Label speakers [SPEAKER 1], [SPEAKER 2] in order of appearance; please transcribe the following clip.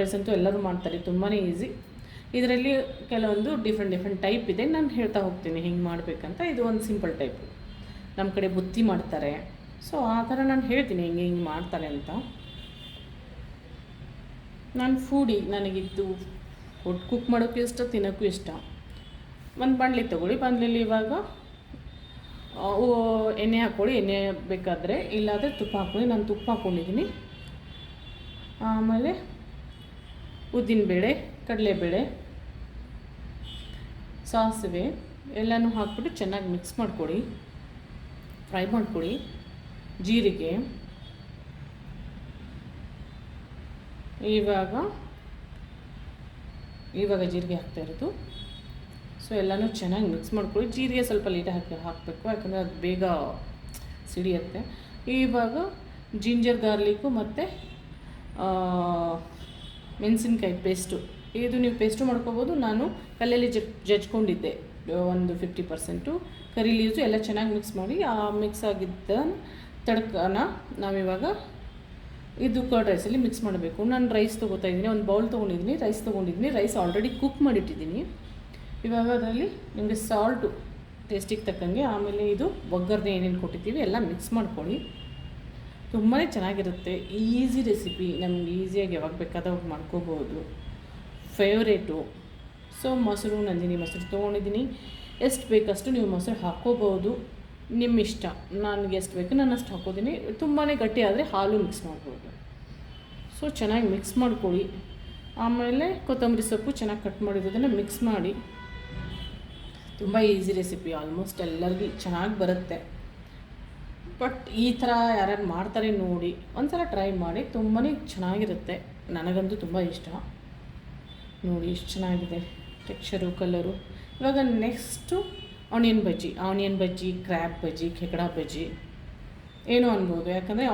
[SPEAKER 1] Rice ಅಂತೂ ಎಲ್ಲರೂ ಮಾಡ್ತಾರೆ ತುಂಬಾ ಈಸಿ ಇದರಲ್ಲಿ ಕೆಲವೊಂದು ಡಿಫ್ರೆಂಟ್ ಡಿಫ್ರೆಂಟ್ ಟೈಪ್ ಇದೆ, ನಾನು ಹೇಳ್ತಾ ಹೋಗ್ತೀನಿ ಹಿಂಗೆ ಮಾಡಬೇಕಂತ. ಇದು ಒಂದು ಸಿಂಪಲ್ ಟೈಪ್ ನಮ್ಮ ಕಡೆ ಬುತ್ತಿ ಮಾಡ್ತಾರೆ. ಸೊ ಆ ಥರ ನಾನು ಹೇಳ್ತೀನಿ ಹಿಂಗೆ ಹಿಂಗೆ ಮಾಡ್ತಾರೆ ಅಂತ. ನಾನು ಫೂಡಿ ನನಗಿದ್ದು ಫುಡ್ ಕುಕ್ ಮಾಡೋಕ್ಕೂ ಇಷ್ಟ ತಿನ್ನೋಕ್ಕೂ ಇಷ್ಟ. ಒಂದು ಬಾಣಲಿ ತೊಗೊಳ್ಳಿ ಬಾಣಲಿಲಿ ಇವಾಗ ಎಣ್ಣೆ ಹಾಕ್ಕೊಳ್ಳಿ ಎಣ್ಣೆ ಬೇಕಾದರೆ ಇಲ್ಲಾದರೆ ತುಪ್ಪ ಹಾಕ್ಕೊಳ್ಳಿ ನಾನು ತುಪ್ಪ ಹಾಕ್ಕೊಂಡಿದ್ದೀನಿ ಆಮೇಲೆ ಉದ್ದಿನಬೇಳೆ ಕಡಲೆಬೇಳೆ, ಸಾಸಿವೆ ಎಲ್ಲನೂ ಹಾಕ್ಬಿಟ್ಟು ಚೆನ್ನಾಗಿ ಮಿಕ್ಸ್ ಮಾಡಿಕೊಡಿ. ಫ್ರೈ ಮಾಡಿಕೊಡಿ. ಜೀರಿಗೆ. ಇವಾಗ ಇವಾಗ ಜೀರಿಗೆ ಹಾಕ್ತಾ ಇರೋದು. ಸೊ ಎಲ್ಲನೂ ಚೆನ್ನಾಗಿ ಮಿಕ್ಸ್ ಮಾಡ್ಕೊಳ್ಳಿ ಜೀರಿಗೆ ಸ್ವಲ್ಪ ಲೀಟಾಗಿ ಹಾಕಿ ಹಾಕಬೇಕು, ಯಾಕಂದರೆ ಅದು ಬೇಗ ಸಿಡಿಯುತ್ತೆ. ಇವಾಗ ಜಿಂಜರ್ ಗಾರ್ಲಿಕ್ಕು ಮತ್ತು ಮೆಣಸಿನ್ಕಾಯಿ ಪೇಸ್ಟು ಇದು ನೀವು ಪೇಸ್ಟು ಮಾಡ್ಕೋಬೋದು. ನಾನು ಕಲ್ಲಲ್ಲಿ ಜಜ್ ಜಜ್ಕೊಂಡಿದ್ದೆ. ಒಂದು ಫಿಫ್ಟಿ ಪರ್ಸೆಂಟು ಕರಿ ಲೀವ್ಸು ಎಲ್ಲ ಚೆನ್ನಾಗಿ ಮಿಕ್ಸ್ ಮಾಡಿ, ಆ ಮಿಕ್ಸ್ ಆಗಿದ್ದ ತಡ್ಕನ ನಾವಿವಾಗ ಇದು ಕರ್ಡ್ ರೈಸಲ್ಲಿ ಮಿಕ್ಸ್ ಮಾಡಬೇಕು. ನಾನು ರೈಸ್ ತೊಗೋತಾ ಇದ್ದೀನಿ. ಒಂದು ಬೌಲ್ ತೊಗೊಂಡಿದ್ದೀನಿ. ರೈಸ್ ತೊಗೊಂಡಿದ್ದೀನಿ. ರೈಸ್ ಆಲ್ರೆಡಿ ಕುಕ್ ಮಾಡಿಟ್ಟಿದ್ದೀನಿ. ಇವಾಗ ಅದರಲ್ಲಿ ನಿಮಗೆ ಸಾಲ್ಟು ಟೇಸ್ಟಿಗೆ ತಕ್ಕಂಗೆ ಆಮೇಲೆ ಇದು ಒಗ್ಗರಣೆ ಏನೇನು ಕೊಟ್ಟಿದ್ದೀವಿ ಎಲ್ಲ ಮಿಕ್ಸ್ ಮಾಡ್ಕೊಳ್ಳಿ. ತುಂಬಾ ಚೆನ್ನಾಗಿರುತ್ತೆ. ಈಸಿ ರೆಸಿಪಿ, ನಮ್ಗೆ ಈಸಿಯಾಗಿ ಯಾವಾಗ ಬೇಕಾದವಾಗ ಮಾಡ್ಕೋಬೋದು. ಫೇವ್ರೇಟು ಸೊ ಮೊಸರು, ನಂದಿನಿ ಮೊಸರು ತೊಗೊಂಡಿದ್ದೀನಿ. ಎಷ್ಟು ಬೇಕಷ್ಟು ನೀವು ಮೊಸರು ಹಾಕ್ಕೋಬೋದು. ನಿಮ್ಮ ಇಷ್ಟ ನನಗೆ ಎಷ್ಟು ಬೇಕು ನಾನು ಅಷ್ಟು ಹಾಕೋತೀನಿ ತುಂಬಾ ಗಟ್ಟಿ ಆದರೆ ಹಾಲು ಮಿಕ್ಸ್ ಮಾಡ್ಬೋದು. ಸೊ ಚೆನ್ನಾಗಿ ಮಿಕ್ಸ್ ಮಾಡ್ಕೊಳ್ಳಿ. ಆಮೇಲೆ ಕೊತ್ತಂಬರಿ ಸೊಪ್ಪು ಚೆನ್ನಾಗಿ ಕಟ್ ಮಾಡಿರೋದನ್ನು ಮಿಕ್ಸ್ ಮಾಡಿ. ತುಂಬ ಈಸಿ ರೆಸಿಪಿ. ಆಲ್ಮೋಸ್ಟ್ ಎಲ್ಲರಿಗೂ ಚೆನ್ನಾಗಿ ಬರುತ್ತೆ. ಬಟ್ ಈ ಥರ ಯಾರ್ಯಾರು ಮಾಡ್ತಾರೆ ನೋಡಿ, ಒಂದ್ಸಲ ಟ್ರೈ ಮಾಡಿ ತುಂಬಾ ಚೆನ್ನಾಗಿರುತ್ತೆ. ನನಗಂತೂ ತುಂಬ ಇಷ್ಟ. ನೋಡಿ ಎಷ್ಟು ಚೆನ್ನಾಗಿದೆ ಟೆಕ್ಸ್ಚರು ಕಲರು ಇವಾಗ next onion bajji onion bajji crab bajji ಕೆಕಡಾ bajji ಏನು ಅನ್ಬೋದು? ಯಾಕಂದರೆ